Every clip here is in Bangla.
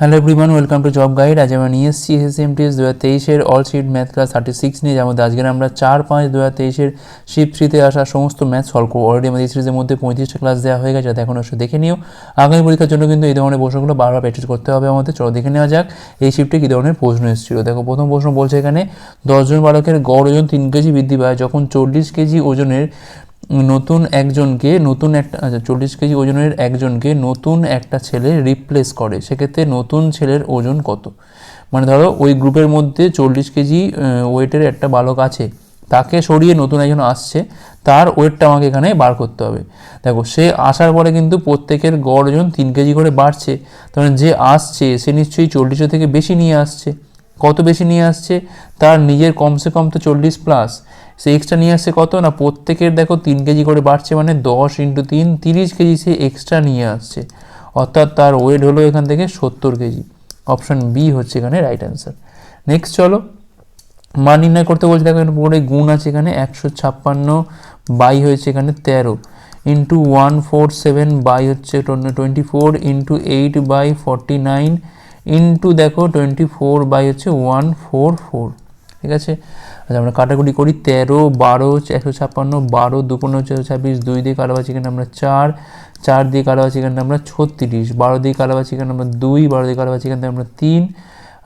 Hello everyone welcome to job guide আজ আমরা নিয়ে এসেছি এসএসএমটিএস দু হাজার তেইশের all shift math class thirty six নিয়ে মধ্যে আজকে আমরা চার পাঁচ দু হাজার তেইশের শিপ থ্রিতে আসা সমস্ত ম্যাথ সলভ করব। অলরেডি আমাদের সিরিজের মধ্যে পঁয়ত্রিশটা ক্লাস দেওয়া হয়ে গেছে, যাতে এখন অবশ্যই দেখে নিও। আগামী পরীক্ষার জন্য কিন্তু এই ধরনের প্রশ্নগুলো বারবার প্র্যাকটিস করতে হবে আমাদের। চলো দেখে নেওয়া যাক এই শিফটে কী ধরনের প্রশ্ন এসেছিল। দেখো, প্রথম প্রশ্ন বলছে এখানে, দশজন বালকের গড় ওজন তিন কেজি বৃদ্ধি পায়, যখন চল্লিশ কেজি ওজনের নতুন একজনকে, নতুন একটা আচ্ছা চল্লিশ কেজি ওজনের একজনকে নতুন একটা ছেলে রিপ্লেস করে, সেক্ষেত্রে নতুন ছেলের ওজন কত? মানে ধরো ওই গ্রুপের মধ্যে চল্লিশ কেজি ওয়েটের একটা বালক আছে, তাকে সরিয়ে নতুন একজন আসছে, তার ওয়েটটা আমাকে এখানে বার করতে হবে। দেখো, সে আসার পরে কিন্তু প্রত্যেকের গড় ওজন তিন কেজি করে বাড়ছে তখন যে আসছে, সে নিশ্চয়ই চল্লিশের থেকে বেশি নিয়ে আসছে। কত বেশি নিয়ে আসছে? তার নিজের কমসে কম তো চল্লিশ প্লাস সে এক্সট্রা নিয়ে আসছে কত? না, প্রত্যেকের দেখো তিন কেজি করে বাড়ছে মানে দশ ইন্টু তিন, তিরিশ কেজি সে এক্সট্রা নিয়ে আসছে। অর্থাৎ তার ওয়েট হলো এখান থেকে সত্তর কেজি। অপশান বি হচ্ছে এখানে রাইট অ্যান্সার নেক্সট চলো। মান নির্ণয় করতে বলছে, দেখো এখানে পুরোটাই গুণ আছে এখানে, একশো ছাপ্পান্ন বাই হয়েছে এখানে তেরো। Into one four seven by হচ্ছে twenty four into eight by forty nine into দেখো টোয়েন্টি ফোর বাই হচ্ছে ওয়ান ফোর ফোর ঠিক আছে? আচ্ছা আমরা কাটাকুটি করি তেরো, বারো, একশো ছাপ্পান্ন, বারো, দুপন্ন হচ্ছে ছাব্বিশ, দুই দিয়ে কালাবাছি এখানে আমরা চার চার দিয়ে কালাবাছি এখানে আমরা ছত্রিশ, বারো দিয়ে কালাবাছি এখানে আমরা দুই, বারো দিয়ে কালাবাছি এখানে আমরা তিন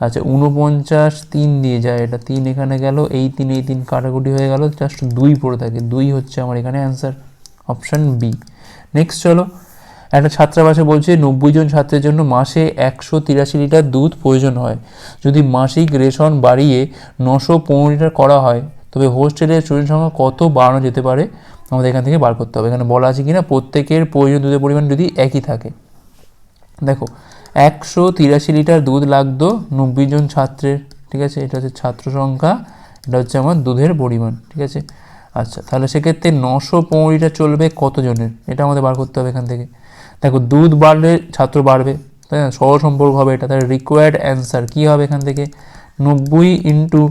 আচ্ছা উনপঞ্চাশ তিন দিয়ে যায়, এটা তিন এখানে গেল, এই তিন এই তিন কাটাকুটি হয়ে গেল জাস্ট দুই পড়ে থাকে, দুই হচ্ছে আমার এখানে অ্যান্সার অপশান বি নেক্সট চলো একটা ছাত্রাবাসে বলছে নব্বই জন ছাত্রের জন্য মাসে একশো তিরাশি লিটার দুধ প্রয়োজন হয়। যদি মাসিক রেশন বাড়িয়ে নশো পনেরো লিটার করা হয়, তবে হোস্টেলের স্টুডেন্ট সংখ্যা কত বাড়ানো যেতে পারে? আমাদের এখান থেকে বার করতে হবে। এখানে বলা আছে কিনা? প্রত্যেকের প্রয়োজন দুধের পরিমাণ যদি একই থাকে। দেখো, একশো তিরাশি লিটার দুধ লাগতো নব্বই জন ছাত্রের, ঠিক আছে? এটা হচ্ছে ছাত্র সংখ্যা, এটা হচ্ছে আমার দুধের পরিমাণ, ঠিক আছে? আচ্ছা তাহলে সেক্ষেত্রে নশো পনেরো লিটার চলবে কতজনের? এটা আমাদের বার করতে হবে এখান থেকে। দেখো দুধ বাড়লে ছাত্র বাড়বে, তাই না? সহ সম্পর্ক হবে এটা। তাহলে রিকোয়ার্ড অ্যান্সার কী হবে এখান থেকে? নব্বই ইন্টু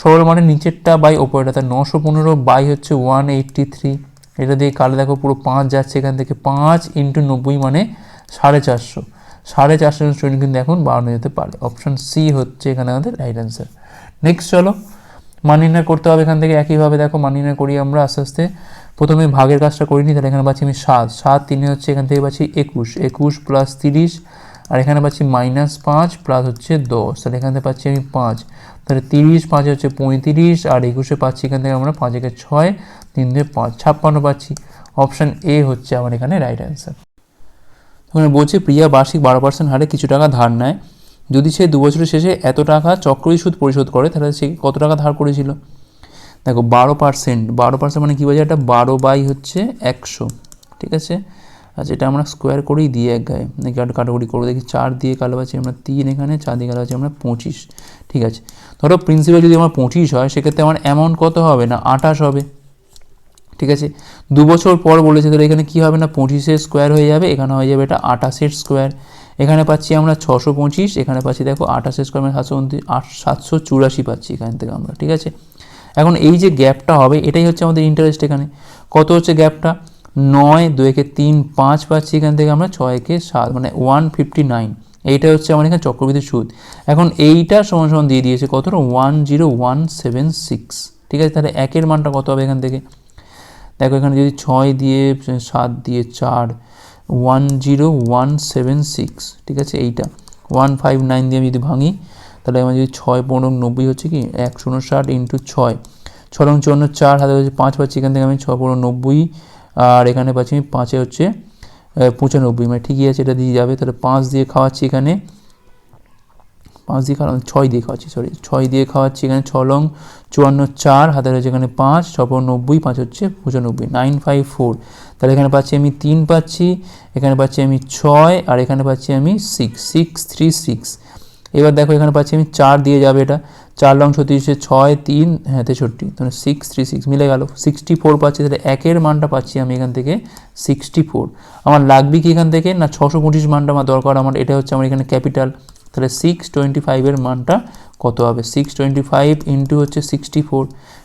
সরল মানে নিচেরটা বাই ওপরটা তার নশো পনেরো বাই হচ্ছে ওয়ান এইট্টি থ্রি এটা দিয়ে কালে দেখো পুরো পাঁচ যাচ্ছে এখান থেকে। পাঁচ ইন্টু নব্বই মানে সাড়ে চারশো। সাড়ে চারশো স্টুডেন্ট কিন্তু এখন বাড়ানো যেতে পারে। অপশান সি হচ্ছে এখানে আমাদের রাইট অ্যান্সার নেক্সট চলো। মান নির্ণয় করতে হবে এখান থেকে। একইভাবে দেখো মান নির্ণয় করি আমরা আস্তে আস্তে। প্রথমে ভাগের কাজটা করিনি তাহলে এখানে পাচ্ছি আমি সাত। সাত তিনে হচ্ছে এখান থেকে পাচ্ছি একুশ। একুশ প্লাস তিরিশ, আর এখানে পাচ্ছি মাইনাস পাঁচ প্লাস হচ্ছে দশ। তাহলে এখান থেকে পাচ্ছি আমি পাঁচ। তাহলে তিরিশ পাঁচে হচ্ছে পঁয়ত্রিশ, আর একুশে পাচ্ছি এখান থেকে আমরা পাঁচ একে ছয়, তিন দিয়ে পাঁচ, ছাপ্পান্ন পাচ্ছি। অপশান এ হচ্ছে আমার এখানে রাইট অ্যান্সার ওখানে বলছে, প্রিয়া বার্ষিক বারো পার্সেন্ট হারে কিছু টাকা ধার নেয়। যদি সে দু বছরের শেষে এত টাকা চক্রই সুদ পরিশোধ করে, তাহলে সে কত টাকা ধার করেছিল? দেখো বারো পার্সেন্ট বারো পার্সেন্ট মানে কী বোঝায়? এটা বারো বাই হচ্ছে একশো, ঠিক আছে? আচ্ছা এটা আমরা স্কোয়ার করেই দিই এক গায়ে, নাকি একটা কাটাকুটি করে দেখি চার দিয়ে কালো পাচ্ছি আমরা তিন এখানে, চার দিয়ে কালো পাচ্ছি আমরা পঁচিশ, ঠিক আছে? ধরো প্রিন্সিপাল যদি আমার পঁচিশ হয়, সেক্ষেত্রে আমার অ্যামাউন্ট কত হবে না আঠাশ হবে, ঠিক আছে? দু বছর পর বলেছে, তাহলে এখানে কী হবে না? পঁচিশের স্কোয়ার হয়ে যাবে, এখানে হয়ে যাবে এটা আঠাশের স্কোয়ার এখানে পাচ্ছি আমরা ছশো পঁচিশ, এখানে পাচ্ছি দেখো আঠাশের স্কোয়ার মানে সাতশো উনত্রিশ আট সাতশো চুরাশি পাচ্ছি এখান থেকে আমরা, ঠিক আছে? এখন এই যে গ্যাপটা হবে, এটাই হচ্ছে আমাদের ইন্টারেস্ট এখানে। কত হচ্ছে গ্যাপটা? নয় দু একে তিন, পাঁচ পাচ্ছি এখান থেকে আমরা ছয় একে সাত মানে ওয়ান ফিফটি নাইন এইটা হচ্ছে আমার এখানে চক্রবৃদ্ধি সুদ। এখন এইটা সমান সমান দিয়ে দিয়েছে কতটা one zero one seven six ঠিক আছে, তাহলে একের মানটা কত হবে এখান থেকে? দেখো এখানে যদি ছয় দিয়ে সাত দিয়ে চার one zero one seven six ঠিক আছে, এইটা। ওয়ান ফাইভ নাইন দিয়ে আমি যদি ভাঙি তাহলে আমার যদি ছয় পনেরো নব্বই হচ্ছে কি একশো উনষাট ইন্টু ছয়। ছ রং চুয়ান্ন, চার হাতে হচ্ছে পাঁচ পাচ্ছি, এখান থেকে আমি ছয় পনেরো নব্বই, আর এখানে পাচ্ছি আমি পাঁচে হচ্ছে পঁচানব্বই। মানে ঠিকই আছে, এটা দিয়ে যাবে, তাহলে পাঁচ দিয়ে খাওয়াচ্ছি এখানে, পাঁচ দিয়ে খাওয়া, ছয় দিয়ে খাওয়াচ্ছি সরি ছয় দিয়ে খাওয়াচ্ছি এখানে ছ লং, চুয়ান্ন, চার, হাতে রয়েছে এখানে পাঁচ ছ পনেরো নব্বই, পাঁচ হচ্ছে পঁচানব্বই নাইন ফাইভ ফোর তাহলে এখানে পাচ্ছি আমি তিন পাচ্ছি, এখানে পাচ্ছি আমি ছয়, আর এখানে পাচ্ছি আমি সিক্স সিক্স থ্রি সিক্স এবার দেখো এখানে পাচ্ছি আমি চার দিয়ে যাবে এটা। চার লং ছত্রিশে, ছয়, তিন হ্যাঁ তেষট্টি। তাহলে সিক্স থ্রি সিক্স মিলে গেল। সিক্সটি ফোর পাচ্ছি, তাহলে একের মানটা পাচ্ছি আমি এখান থেকে সিক্সটি ফোর আমার লাগবে কি এখান থেকে? না, ছশো পঁচিশ মানটা আমার দরকার। আমার এটা হচ্ছে আমার এখানে ক্যাপিটাল তাহলে সিক্স টোয়েন্টি ফাইভের মানটা কত হবে? সিক্স টোয়েন্টি ফাইভ ইন্টু হচ্ছে সিক্সটি ফোর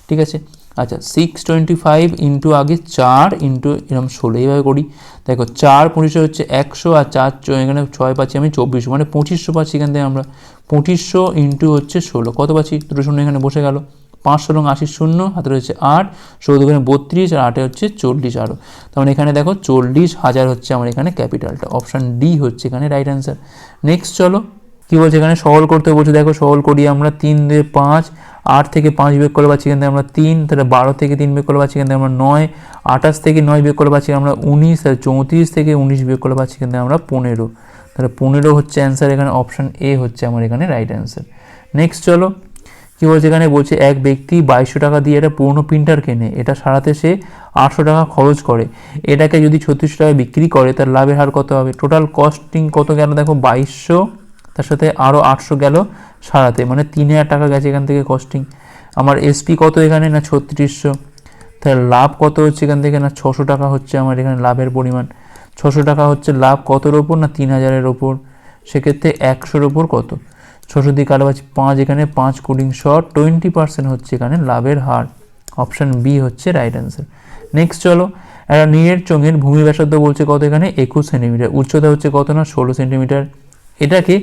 ঠিক আছে? আচ্ছা সিক্স টোয়েন্টি ফাইভ ইন্টু আগে চার ইন্টু এরকম ষোলো, এইভাবে করি। দেখো, চার পঁচিশশো হচ্ছে একশো আর চার এখানে ছয় পাচ্ছি আমি চব্বিশশো মানে পঁচিশশো পাচ্ছি এখান থেকে আমরা। পঁচিশশো ইন্টু হচ্ছে ষোলো, কত পাচ্ছি? দুটো শূন্য এখানে বসে গেল। পাঁচশো রং আশির শূন্য হাতে রয়েছে আট, ষোলো দুগুণে বত্রিশ আর আটে হচ্ছে চল্লিশ আরও তার মানে এখানে দেখো, চল্লিশ হাজার হচ্ছে আমার এখানে ক্যাপিটালটা অপশান ডি হচ্ছে এখানে রাইট অ্যান্সার নেক্সট চলো। কী বলছে এখানে? সহল করতে বলছে, দেখো সহল করি আমরা তিন দুই পাঁচ, আট থেকে পাঁচ বের করে পাচ্ছি থেকে আমরা তিন, তাহলে বারো থেকে তিন বের করে পাচ্ছি থেকে আমরা নয়, আঠাশ থেকে নয় বের করে পাচ্ছি আমরা উনিশ, তাহলে চৌত্রিশ থেকে উনিশ বের করে পাচ্ছি থেকে আমরা পনেরো। তাহলে পনেরো হচ্ছে অ্যান্সার এখানে অপশান এ হচ্ছে আমার এখানে রাইট অ্যান্সার নেক্সট চলো, কী বলছে এখানে? বলছে এক ব্যক্তি বাইশশো টাকা দিয়ে একটা পুরনো প্রিন্টার কেনে, এটা সারাতে সে আটশো টাকা খরচ করে। এটাকে যদি ছত্রিশশো টাকায় বিক্রি করে, তার লাভের হার কত হবে? টোটাল কস্টিং কত গেল দেখো বাইশশো তার সাথে আরও আটশো গেল সারাতে। মানে তিন হাজার টাকা গেছে এখান থেকে কস্টিং আমার এসপি কত এখানে? না ছত্রিশশো। তাহলে লাভ কত হচ্ছে এখান থেকে? না ছশো টাকা হচ্ছে আমার এখানে লাভের পরিমাণ। ছশো টাকা হচ্ছে লাভ কতর ওপর? না তিন হাজারের ওপর। সেক্ষেত্রে একশোর ওপর কত? ছশো দিয়ে কালো পাচ্ছি পাঁচ এখানে, পাঁচ কুলিং শট টোয়েন্টি পার্সেন্ট হচ্ছে এখানে লাভের হার। অপশান বি হচ্ছে রাইট অ্যান্সার নেক্সট চলো, একটা নীরের চোঙের ভূমি ব্যাসার্ধ বলছে কত এখানে? একুশ সেন্টিমিটার উচ্চতা হচ্ছে কত না? ষোলো সেন্টিমিটার এটাকে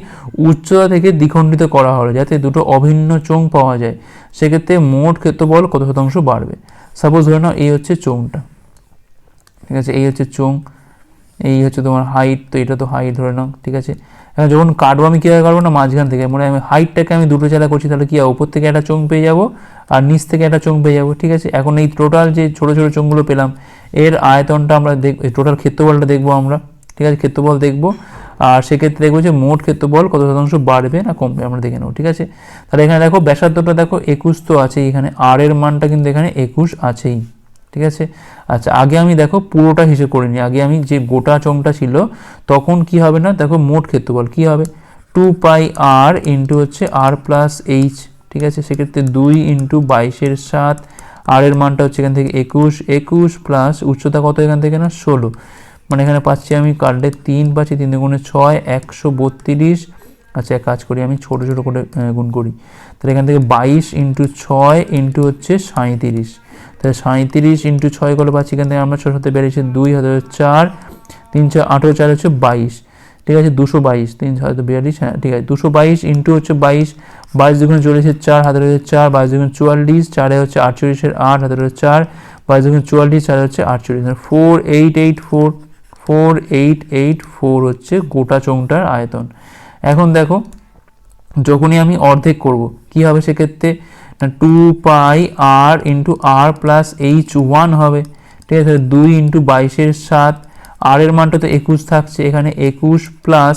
উচ্চতা থেকে দ্বিখণ্ডিত করা হলো, যাতে দুটো অভিন্ন চোঙ পাওয়া যায়। সেক্ষেত্রে মোট ক্ষেত্রফল কত শতাংশ বাড়বে? সাপোজ ধরে নাও, এই হচ্ছে চোঙটা। ঠিক আছে, এই হচ্ছে চোঙ, এই হচ্ছে তোমার হাইট তো এটা তো হাইট ধরে নাও, ঠিক আছে? এখন যখন কাটবো, আমি কীভাবে কাটবো না? মাঝখান থেকে। মানে আমি হাইটটাকে আমি দুটো চালা করছি, তাহলে কী উপর থেকে একটা চোঙ পেয়ে যাব, আর নিচ থেকে একটা চোঙ পেয়ে যাব, ঠিক আছে? এখন এই টোটাল যে ছোটো ছোটো চোঙগুলো পেলাম, এর আয়তনটা আমরা দেখ টোটাল ক্ষেত্রফলটা দেখব আমরা, ঠিক আছে? ক্ষেত্রফল দেখব আর সেক্ষেত্রে দেখব যে মোট ক্ষেত্রফল কত শতাংশ বাড়বে না কমবে, আমরা দেখে নেব, ঠিক আছে? তাহলে এখানে দেখো ব্যাসার্ধটা দেখো একুশ তো আছেই, এখানে আর এর মানটা কিন্তু এখানে একুশ আছেই, ঠিক আছে? আচ্ছা আগে আমি দেখো পুরোটা হিসেব করে নিই, আগে আমি যে গোটা চংটা ছিল, তখন কি হবে না, দেখো মোট ক্ষেত্রফল কি হবে? টু পাই আর ইন্টু হচ্ছে আর প্লাস এইচ ঠিক আছে? সেক্ষেত্রে দুই ইন্টু বাইশের সাত আর এর মানটা হচ্ছে এখান থেকে একুশ একুশ প্লাস উচ্চতা কত এখান থেকে না? ষোলো। মানে এখানে পাচ্ছি আমি কার্ডে তিন পাচ্ছি, তিন দুগুণে ছয়, একশো বত্রিশ। আচ্ছা এক কাজ করি, আমি ছোটো ছোটো করে গুণ করি। তাহলে এখান থেকে বাইশ ইন্টু ছয় ইন্টু হচ্ছে সাঁইত্রিশ। তাহলে সাঁইত্রিশ ইন্টু ছয় করে পাচ্ছি এখান থেকে? আমরা ছয় সাথে বেড়েছে দুই হাজার চার, তিন ছয় আঠেরো, চার হচ্ছে বাইশ। ঠিক আছে, দুশো বাইশ, তিন ছয় তো বিয়াল্লিশ হ্যাঁ ঠিক আছে, দুশো বাইশ ইন্টু হচ্ছে বাইশ বাইশ দুগুণে চল্লিশের চার, হাতে রয়েছে চার, বাইশ দুগুণে চুয়াল্লিশ, চারে হচ্ছে আটচল্লিশের আট, হাতে রয়েছে চার, বাইশ দুগুণে চুয়াল্লিশ, চারে হচ্ছে আটচল্লিশ। Four eight eight four four eight eight four হচ্ছে গোটা চোংটার আয়তন। এখন দেখো, যখনই আমি অর্ধেক করব, কি হবে সেক্ষেত্রে? Two pi r into r plus h one হবে। ঠিক আছে, দুই ইন্টু বাইশের সাত। আর এর মানটা তো একুশ থাকছে, এখানে একুশ প্লাস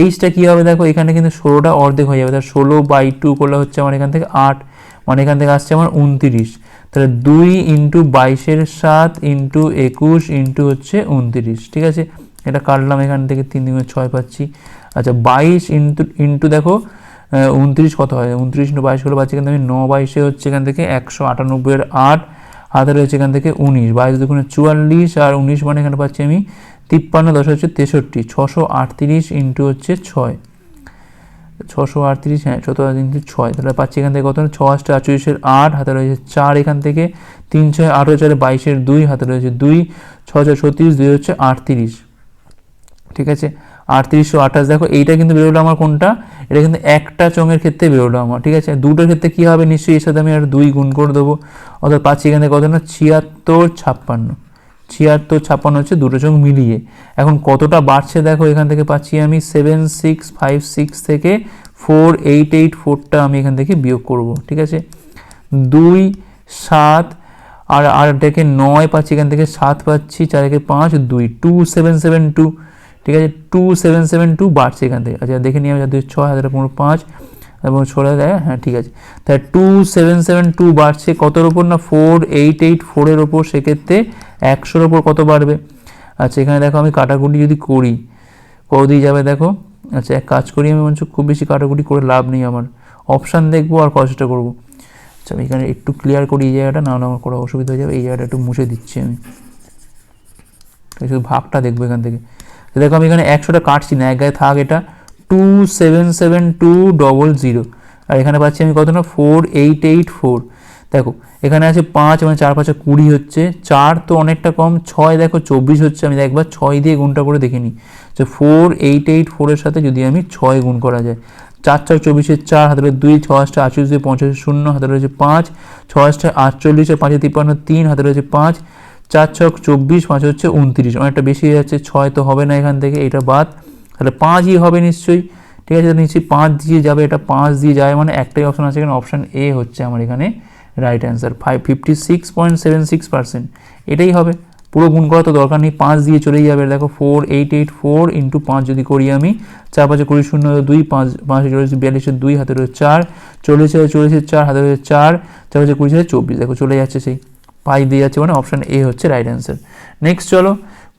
এইচটা কী হবে? দেখো, এখানে কিন্তু ষোলোটা অর্ধেক হয়ে যাবে। তাহলে ষোলো বাই টু করলে হচ্ছে আমার এখান থেকে আট মানে এখান থেকে আসছে আমার উনতিরিশ। তাহলে দুই ইন্টু বাইশের সাত ইন্টু একুশ ইন্টু হচ্ছে উনত্রিশ, ঠিক আছে? এটা কাটলাম এখান থেকে তিন দিনে ছয় পাচ্ছি। আচ্ছা বাইশ ইন্টু ইন্টু দেখো উনত্রিশ কত হয়? উনত্রিশ ইন্টু বাইশ করে পাচ্ছি এখান থেকে ন বাইশে হচ্ছে এখান থেকে একশো আটানব্বইয়ের আট হাতে রয়েছে এখান থেকে উনিশ। বাইশ দুগুণে চুয়াল্লিশ আর উনিশ মানে এখানে পাচ্ছি আমি তিপ্পান্ন দশ হচ্ছে তেষট্টি, ছশো আটত্রিশ ইন্টু হচ্ছে ছয়। ছশো আটত্রিশ হ্যাঁ চত ইন্টু ছয়, তাহলে পাচ্ছি এখান থেকে কত? ছ আটটা আটচল্লিশের আট, হাতে রয়েছে চার, এখান থেকে তিন ছয় আঠেরো চারে বাইশের দুই, হাতে রয়েছে দুই ছ ছয় ছত্রিশ, দুই হচ্ছে আটত্রিশ। ঠিক আছে? আটত্রিশশো আঠাশ, দেখো, এইটা কিন্তু বেরোলো আমার কোনটা? এটা কিন্তু একটা চঙের ক্ষেত্রে বেরোলো আমার, ঠিক আছে? দুটোর ক্ষেত্রে কী হবে? নিশ্চয়ই এর সাথে আমি আর দুই গুণ করে দেবো। অর্থাৎ পাচ্ছি এখান থেকে কত? না, ছিয়াত্তর ছাপ্পান্ন। ছিয়াত্তর ছাপ্পান্ন হচ্ছে দুটো চোখ মিলিয়ে। এখন কতটা বাড়ছে দেখো, এখান থেকে পাচ্ছি আমি সেভেন সিক্স ফাইভ সিক্স থেকে ফোর এইট এইট ফোরটা আমি এখান থেকে বিয়োগ করব, ঠিক আছে? দুই, সাত, আর আর ডেকে নয় পাচ্ছি, এখান থেকে সাত পাচ্ছি চার একে পাঁচ, দুই টু সেভেন সেভেন টু ঠিক আছে? টু সেভেন সেভেন টু বাড়ছে এখান থেকে। আচ্ছা দেখে নিয়ে আমি ছয় হাজার পনেরো, পাঁচ, এবং ষোলো হাজার হ্যাঁ ঠিক আছে। তাহলে টু সেভেন সেভেন টু বাড়ছে কতর ওপর না? ফোর এইট এইট ফোরের ওপর সেক্ষেত্রে একশোর ওপর কত বাড়বে? আচ্ছা এখানে দেখো আমি কাটাকুটি যদি করি, কত যাবে দেখো? আচ্ছা এক কাজ করি আমি মনে খুব বেশি কাটাকুটি করে লাভ নেই আমার। অপশান দেখব আর কষ্টটা করব। আচ্ছা আমি এখানে একটু ক্লিয়ার করি এই জায়গাটা, নাহলে আমার করা অসুবিধা হয়ে যাবে। এই জায়গাটা একটু মুছে দিচ্ছি আমি। শুধু ভাগটা দেখব এখান থেকে। দেখো, আমি এখানে একশোটা কাটছি না, এক গায়ে থাক এটা। Two seven seven two double zero আর এখানে পাচ্ছি আমি কত না? ফোর এইট এইট ফোর দেখো, এখানে আছে পাঁচ মানে চার পাঁচে কুড়ি হচ্ছে, চার তো অনেকটা কম, ছয় দেখো চব্বিশ হচ্ছে, আমি একবার ছয় দিয়ে গুণটা করে দেখে নিই। যে ফোর এইট এইট ফোরের সাথে যদি আমি ছয় গুণ করা যায়, চার চার চব্বিশের চার, হাতে রয়েছে দুই ছ আটটা আটচল্লিশ দিয়ে পঞ্চাশ শূন্য, হাতে রয়েছে পাঁচ ছ আটটা আটচল্লিশ পাঁচে তিপ্পান্ন, তিন, হাতে রয়েছে পাঁচ, চার ছক চব্বিশ, পাঁচ হচ্ছে উনত্রিশ, অনেকটা বেশি হয়ে যাচ্ছে, ছয় তো হবে না এখান থেকে, এটা বাদ, তাহলে পাঁচই হবে নিশ্চয়ই, ঠিক আছে নিশ্চয়ই পাঁচ দিয়ে যাবে, এটা পাঁচ দিয়ে যায় মানে একটাই অপশান আছে, এখানে অপশান এ হচ্ছে আমার এখানে right answer five fifty six point seven six percent এটাই হবে। পুরো গুণ করা তো দরকার নেই, পাঁচ দিয়ে চলেই যাবে। দেখো four eight eight four into পাঁচ যদি করি আমি, চার, পাঁচে কুড়ি, শূন্য, দুই, পাঁচ, পাঁচে চল্লিশ বিয়াল্লিশের দুই, হাতে রয়েছে চার, চল্লিশে চল্লিশের চার, হাতে রয়েছে চার চার, পাঁচে কুড়ি হাজার চব্বিশ। দেখো, চলে যাচ্ছে সেই। পাই দিয়ে যাচ্ছে মানে অপশান এ হচ্ছে রাইট অ্যান্সার নেক্সট চলো,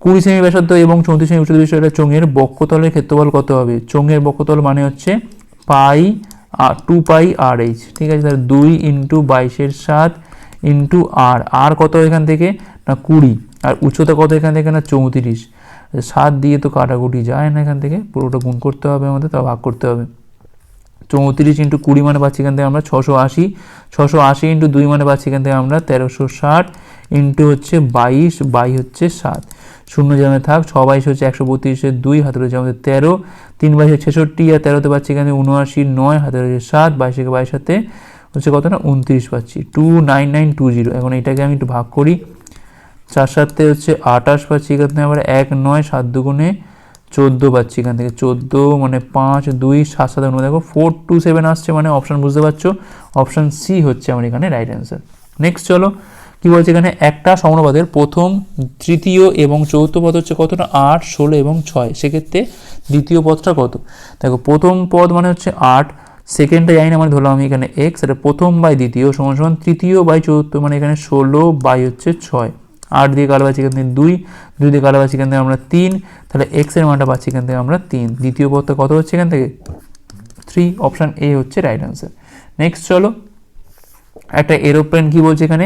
কুড়ি সেমি ব্যাসার্ধ এবং চৌত্রিশ সেমি উচ্চতা বিষয়টা চোঙের বক্ষতলের ক্ষেত্রফল কত হবে? চোঙের বক্ষতল মানে হচ্ছে পাই টু পাই আর এইচ ঠিক আছে? তাহলে দুই ইন্টু বাইশের সাত ইন্টু আর আর কত এখান থেকে? না কুড়ি। আর উচ্চতা কত এখান থেকে? না চৌত্রিশ। সাত দিয়ে তো কাটাকুটি যায় না এখান থেকে। পুরোটা গুণ করতে হবে আমাদের তা ভাগ করতে হবে। চৌত্রিশ ইন্টু কুড়ি মানে পাচ্ছি এখান থেকে আমরা ছশো আশি। ছশো আশি ইন্টু দুই মানে পাচ্ছি এখান থেকে আমরা তেরোশো ষাট ইন্টু হচ্ছে বাইশ, বাই হচ্ছে সাত। শূন্য জামে থাক, ছ বাইশ হচ্ছে একশো বত্রিশের দুই হাতে রয়েছে আমাদের তেরো। তিন বাইশে ছেষট্টি, আর তেরোতে পাচ্ছি এখানে উনআশি নয় হাতে রয়েছে সাত, বাইশে বাইশ হাতে হচ্ছে কত না? উনত্রিশ পাচ্ছি। Two nine nine two zero. এখন এটাকে আমি একটু ভাগ করি। চার সাতে হচ্ছে আঠাশ পাচ্ছি এখান আবার এক নয় সাত দুগুণে চোদ্দ পাচ্ছি এখান থেকে। চোদ্দ মানে পাঁচ, দুই, সাত সাত অনু দেখো ফোর টু সেভেন আসছে মানে অপশান বুঝতে পারছ? অপশান সি হচ্ছে আমার এখানে রাইট অ্যান্সার নেক্সট চলো, কি বলছে এখানে? একটা সমানুপাতের প্রথম, তৃতীয় এবং চতুর্থ পদ হচ্ছে কতটা? আট, ষোলো এবং ছয়। সেক্ষেত্রে দ্বিতীয় পদটা কত? দেখো, প্রথম পদ মানে হচ্ছে আট সেকেন্ডটা জানি না মানে ধরলাম আমি এখানে এক্স এটা প্রথম বাই দ্বিতীয় সমান সমান, তৃতীয় বাই চতুর্থ মানে এখানে ষোলো বাই হচ্ছে ছয়। আট দিয়ে পাচ্ছি এখান থেকে দুই দুই দিয়ে পাচ্ছি এখান থেকে আমরা তিন, তাহলে এক্সের মানটা পাচ্ছি এখান থেকে আমরা তিন। দ্বিতীয় পদটা কত হচ্ছে এখান থেকে? থ্রি অপশান এ হচ্ছে রাইট অ্যান্সার নেক্সট চলো, একটা এরোপ্লেন কি বলছে এখানে?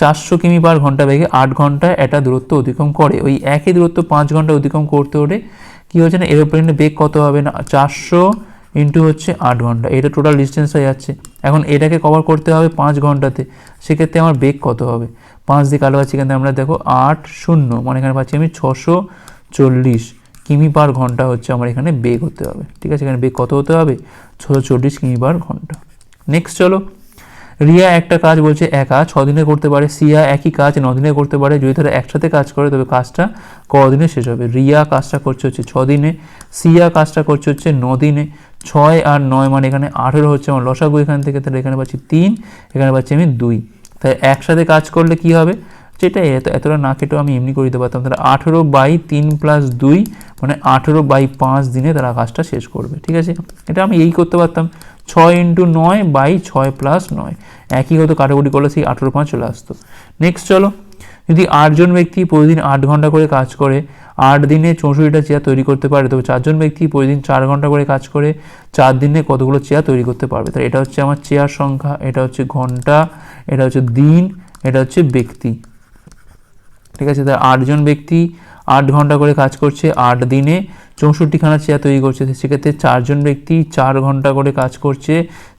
চারশো কিমি পার ঘণ্টা বেগে আট ঘন্টায় একটা দূরত্ব অতিক্রম করে। ওই একই দূরত্ব পাঁচ ঘণ্টা অতিক্রম করতে হলে কী হচ্ছে না এরোপ্লেনের বেগ কত হবে না? চারশো ইন্টু হচ্ছে আট ঘণ্টা। এটা টোটাল ডিস্টেন্স হয়ে যাচ্ছে। এখন এটাকে কভার করতে হবে পাঁচ ঘন্টাতে। সেক্ষেত্রে আমার বেগ কত হবে? পাঁচ দিয়ে কালো পাচ্ছি এখানে আমরা দেখো আট শূন্য মানে এখানে পাচ্ছি আমি ছশো চল্লিশ। কিমি পার ঘণ্টা হচ্ছে আমার এখানে বেগ হতে হবে, ঠিক আছে? এখানে বেগ কত হতে হবে? ছশো চল্লিশ কিমি পার ঘণ্টা। নেক্সট চলো। রিয়া একটা কাজ বলছে, একা ছ দিনে করতে পারে। সিয়া একই কাজ ন দিনে করতে পারে। যদি তারা একসাথে কাজ করে, তবে কাজটা কদিনে শেষ হবে? রিয়া কাজটা করছে হচ্ছে ছ দিনে, সিয়া কাজটা করছে হচ্ছে ন দিনে। ছয় আর নয় মানে এখানে আঠেরো হচ্ছে আমার লসাগু এখান থেকে। তাহলে এখানে পাচ্ছি তিন, এখানে পাচ্ছি আমি দুই। তাই একসাথে কাজ করলে কি হবে? যেটা এত এতটা না কেটেও আমি এমনি করে দিতে পারতাম। তাহলে আঠেরো বাই তিন প্লাস দুই মানে আঠেরো বাই পাঁচ দিনে তারা কাজটা শেষ করবে, ঠিক আছে? এটা আমি এই করতে পারতাম। ছয় ইন্টু নয় বাই ছয় প্লাস নয়। একই হতো কাটাকুটি করলে সেই আঠেরো পাঁচ চলে আসতো। নেক্সট চলো। যদি আটজন ব্যক্তি প্রতিদিন আট ঘণ্টা করে কাজ করে, আট দিনে চৌষট্টিটা চেয়ার তৈরি করতে পারে, তবে চারজন ব্যক্তি প্রতিদিন চার ঘণ্টা করে কাজ করে, চার দিনে কতগুলো চেয়ার তৈরি করতে পারবে? তাই এটা হচ্ছে আমার চেয়ার সংখ্যা, এটা হচ্ছে ঘণ্টা, এটা হচ্ছে দিন, এটা হচ্ছে ব্যক্তি। ঠিক আছে? তাই আটজন ব্যক্তি আট ঘণ্টা করে কাজ করছে, আট দিনে চৌষট্টিখানা চেয়ার তৈরি করছে। সেক্ষেত্রে চারজন ব্যক্তি চার ঘণ্টা করে কাজ করছে,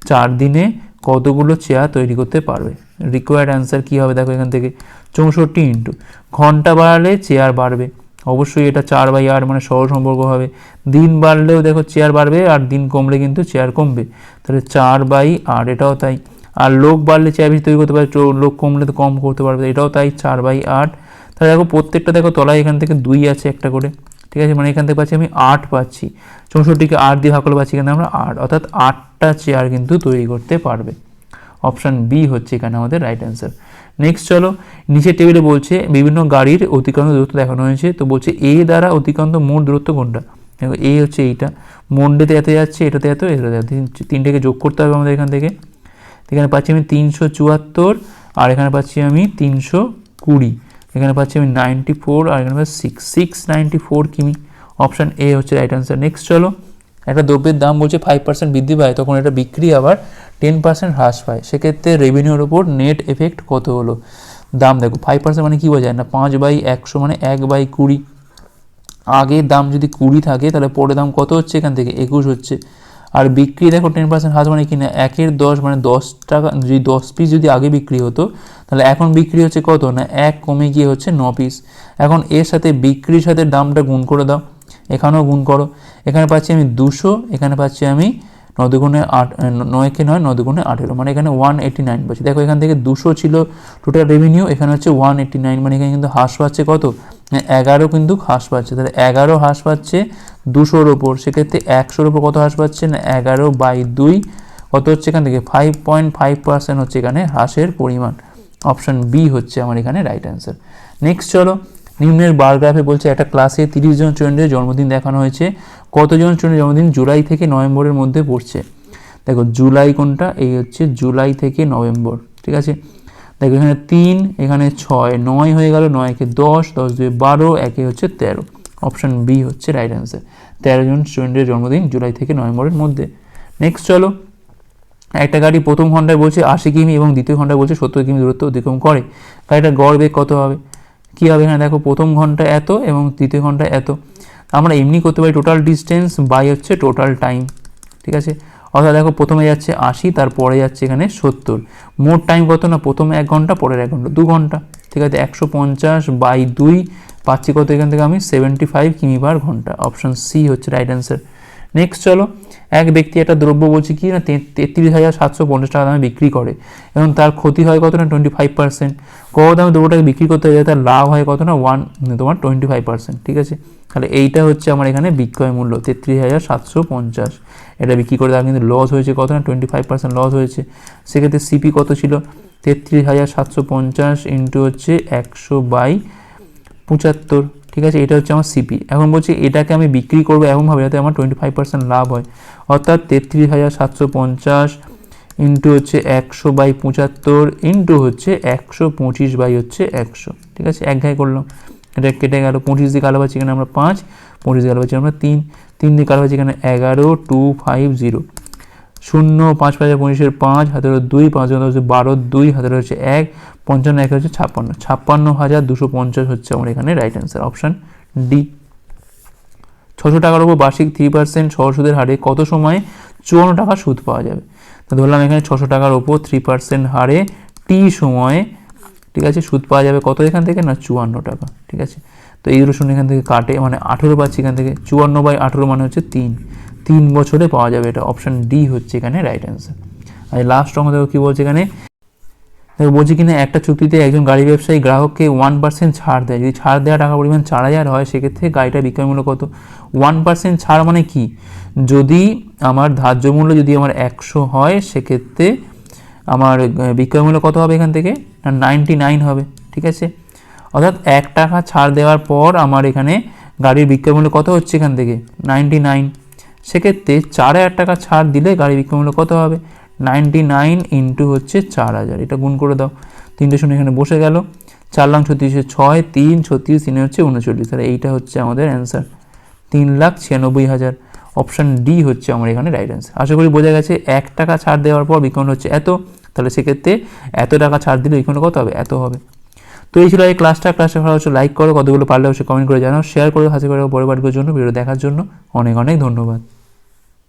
চার দিনে কতগুলো চেয়ার তৈরি করতে পারবে? রিকোয়ার্ড অ্যান্সার কী হবে দেখো এখান থেকে। চৌষট্টি ইন্টু ঘণ্টা বাড়ালে চেয়ার বাড়বে। অবশ্যই এটা চার বাই আট মানে সহ সম্পর্ক হবে। দিন বাড়লেও দেখো চেয়ার বাড়বে আর দিন কমলে কিন্তু চেয়ার কমবে। তাহলে চার বাই আট, এটাও তাই। আর লোক বাড়লে চেয়ার বেশি তৈরি করতে পারে লোক কমলে তো কম করতে পারবে, এটাও তাই চার বাই আট। তাহলে দেখো প্রত্যেকটা দেখো তলায় এখান থেকে দুই আছে একটা করে। ঠিক আছে? মানে এখান থেকে পাচ্ছি আমি আট পাচ্ছি। চৌষট্টিকে আট দিয়ে ভাগ করলে পাচ্ছি এখানে আমরা আট। অর্থাৎ আটটা চেয়ার কিন্তু তৈরি করতে পারবে। অপশান বি হচ্ছে এখানে আমাদের রাইট অ্যান্সার নেক্সট চলো, নিচের টেবিলে বলছে বিভিন্ন গাড়ির অতিক্রান্ত দূরত্ব দেখানো হয়েছে। তো বলছে এ দ্বারা অতিক্রান্ত মোট দূরত্ব কোনটা? দেখো এ হচ্ছে এইটা। মন্ডেতে এত যাচ্ছে, এটাতে এত এটাতে এত। তিনটেকে যোগ করতে হবে আমাদের এখান থেকে। এখানে পাচ্ছি আমি তিনশো চুয়াত্তর, আর এখানে পাচ্ছি আমি তিনশো কুড়ি। এখানে পাচ্ছি আমি নাইনটি ফোর আর এখানে পাচ্ছি সিক্স সিক্স নাইনটি ফোর কিমি। অপশান এ হচ্ছে রাইট অ্যান্সার নেক্সট চলো, একটা দ্রব্যের দাম বলছে ফাইভ পার্সেন্ট বৃদ্ধি পায়, তখন এটা বিক্রি আবার টেন পার্সেন্ট হ্রাস পায়। সেক্ষেত্রে রেভিনিউর ওপর নেট এফেক্ট কত হলো? দাম দেখো ফাইভ পার্সেন্ট মানে কী বোঝায়? না, পাঁচ বাই একশো মানে এক বাই কুড়ি। আগের দাম যদি কুড়ি থাকে, তাহলে পরে দাম কত হচ্ছে এখান থেকে? একুশ হচ্ছে। আর বিক্রি, দেখো টেন পার্সেন্ট হ্রাস মানে কি না? একের দশ মানে দশ টাকা, যদি দশ পিস যদি আগে বিক্রি হতো, তাহলে এখন বিক্রি হচ্ছে কত না? এক কমে গিয়ে হচ্ছে ন পিস এখন এর সাথে বিক্রির সাথে দামটা গুণ করে দাও। এখানেও গুণ করো। এখানে পাচ্ছি আমি দুশো, এখানে পাচ্ছি আমি ন দুগুণে আট নয়কে নয় ন দুগুণে আঠেরো। মানে এখানে ওয়ান এইটি নাইন পাচ্ছি। দেখো, এখান থেকে দুশো ছিল টোটাল রেভিনিউ এখানে হচ্ছে ওয়ান এইটি নাইন মানে এখানে কিন্তু হ্রাস পাচ্ছে কত? এগারো কিন্তু হ্রাস পাচ্ছে। তাহলে এগারো হ্রাস পাচ্ছে দুশোর ওপর। সেক্ষেত্রে একশোর ওপর কত হ্রাস পাচ্ছে? না, এগারো বাই দুই। কত হচ্ছে এখান থেকে? ফাইভ পয়েন্ট ফাইভ পার্সেন্ট হচ্ছে এখানে হ্রাসের পরিমাণ। অপশন বি হচ্ছে আমার এখানে রাইট অ্যান্সার নেক্সট চলো, নিম্নের বার বলছে, একটা ক্লাসে তিরিশ জন স্টুডেন্টের জন্মদিন দেখানো হয়েছে। কতজন স্টুডেন্টের জন্মদিন জুলাই থেকে নভেম্বরের মধ্যে পড়ছে? দেখো, জুলাই কোনটা? এই হচ্ছে জুলাই থেকে নভেম্বর। ঠিক আছে? দেখো, এখানে তিন, এখানে ছয়, নয় হয়ে গেল নয়কে দশ দশ দুই বারো, একে হচ্ছে তেরো। অপশন বি হচ্ছে রাইট অ্যান্সার তেরো জন স্টুডেন্টের জন্মদিন জুলাই থেকে নভেম্বরের মধ্যে। নেক্সট চলো। একটা গাড়ি প্রথম ঘন্টায় বলছে আশি কিমি এবং দ্বিতীয় ঘন্টায় বলছে সত্তর কিমি দূরত্ব অতিক্রম করে। গাড়িটার গড় বেগ কত হবে? কী হবে এখানে? দেখো, প্রথম ঘণ্টা এত এবং দ্বিতীয় ঘণ্টা এত। আমরা এমনি করতে পারি টোটাল ডিস্টেন্স বাই হচ্ছে টোটাল টাইম ঠিক আছে? অর্থাৎ দেখো প্রথমে যাচ্ছে আশি, তারপরে যাচ্ছে এখানে সত্তর। মোট টাইম কত না? প্রথমে এক ঘণ্টা, পরের এক ঘণ্টা, দু ঘণ্টা। ঠিক আছে, একশো পঞ্চাশ বাই দুই পাচ্ছি কত এখান থেকে আমি? সেভেন্টি ফাইভ কিমি পার ঘণ্টা। অপশন সি হচ্ছে রাইট অ্যান্সার নেক্সট চলো, এক ব্যক্তি একটা দ্রব্য বলছে কি না তেত্রিশ হাজার সাতশো পঞ্চাশ টাকা দামে বিক্রি করে এবং তার ক্ষতি হয় কত না টোয়েন্টি ফাইভ পার্সেন্ট কত দামে দ্রব্যটাকে বিক্রি করতে যায় তার লাভ হয় কত না ওয়ান তোমার টোয়েন্টি ফাইভ পার্সেন্ট ঠিক আছে? তাহলে এইটা হচ্ছে আমার এখানে বিক্রয় মূল্য, তেত্রিশ হাজার সাতশো পঞ্চাশ। এটা বিক্রি করে তার কিন্তু লস হয়েছে কত না টোয়েন্টি ফাইভ পার্সেন্ট লস হয়েছে। সেক্ষেত্রে সিপি কত ছিল? তেত্রিশ হাজার সাতশো পঞ্চাশ ইন্টু হচ্ছে একশো বাই পঁচাত্তর। ঠিক আছে? এটা হচ্ছে আমার সিপি এখন বলছি এটাকে আমি বিক্রি করব এমনভাবে যাতে আমার টোয়েন্টি ফাইভ পার্সেন্ট লাভ হয়। অর্থাৎ তেত্রিশ হাজার সাতশো পঞ্চাশ ইন্টু হচ্ছে একশো বাই পঁচাত্তর ইন্টু হচ্ছে একশো পঁচিশ বাই হচ্ছে একশো। ঠিক আছে? এক ঘাই করলাম। এটা কেটে গেল। পঁচিশ দিয়ে কালো পাচ্ছি এখানে আমরা পাঁচ, পঁচিশ দিয়ে কালো পাচ্ছি আমরা তিন। তিন দিয়ে কালো পাচ্ছি এখানে এগারো টু ফাইভ জিরো শূন্য, পাঁচ পাঁচ পঁচিশের পাঁচ, হাতের দুই, পাঁচ হাজার হচ্ছে বারো, দুই, হাতের হচ্ছে এক, পঞ্চান্ন, এক হচ্ছে ছাপ্পান্ন। ছাপ্পান্ন হাজার দুশো পঞ্চাশ হচ্ছে আমার এখানে রাইট অ্যান্সার অপশান ডি ছশো টাকার উপর বার্ষিক থ্রি পার্সেন্ট সুদের হারে কত সময়ে চুয়ান্ন টাকা সুদ পাওয়া যাবে? তো ধরলাম এখানে ছশো টাকার ওপর থ্রি পার্সেন্ট হারে টি সময়ে, ঠিক আছে, সুদ পাওয়া যাবে কত এখান থেকে? না, চুয়ান্ন টাকা, ঠিক আছে। তো এই শূন্য এখান থেকে কাটে মানে আঠেরো পাচ্ছি এখান থেকে, চুয়ান্ন বাই আঠেরো মানে হচ্ছে তিন। তিন বছরে পাওয়া যাবে এটা অপশান ডি হচ্ছে এখানে রাইট অ্যান্সার আর লাস্ট অঙ্ক দেখো কী বলছে এখানে? দেখো বলছি কিনা, একটা চুক্তিতে একজন গাড়ি ব্যবসায়ী গ্রাহককে ওয়ান পার্সেন্ট ছাড় দেয়। যদি ছাড় দেওয়া টাকা পরিমাণ চার হাজার হয়, সেক্ষেত্রে গাড়িটার বিক্রয় মূল্য কত? ওয়ান পার্সেন্ট ছাড় মানে কি? যদি আমার ধার্য মূল্য যদি আমার একশো হয়, সেক্ষেত্রে আমার বিক্রয় মূল্য কত হবে এখান থেকে? নাইনটি নাইন হবে, ঠিক আছে? অর্থাৎ এক টাকা ছাড় দেওয়ার পর আমার এখানে গাড়ির বিক্রয় মূল্য কত হচ্ছে এখান থেকে? নাইনটি নাইন সেক্ষেত্রে চার হাজার টাকা ছাড় দিলে গাড়ি বিক্রয় মূল্য কত হবে? নাইনটি নাইন ইন্টু হচ্ছে চার হাজার। এটা গুণ করে দাও। তিনটে শূন্য এখানে বসে গেল। চার লাখ ছত্রিশে ছয়, তিন ছত্রিশ, তিনে হচ্ছে উনচল্লিশ। তাহলে এইটা হচ্ছে আমাদের অ্যান্সার তিন লাখ ছিয়ানব্বই হাজার। অপশান ডি হচ্ছে আমার এখানে রাইট অ্যান্সার আশা করি বোঝা গেছে, এক টাকা ছাড় দেওয়ার পর বিকরণ হচ্ছে এত। তাহলে সেক্ষেত্রে এত টাকা ছাড় দিলে বিকরণ কত হবে? এত হবে। তো এই ছিল এই ক্লাসটা ক্লাসটা ভালো হচ্ছে লাইক করো, কতগুলো পারলে অবশ্যই কমেন্ট করে জানাও শেয়ার করে হাসি করে পরিবারগুলোর জন্য ভিডিও দেখার জন্য অনেক অনেক ধন্যবাদ।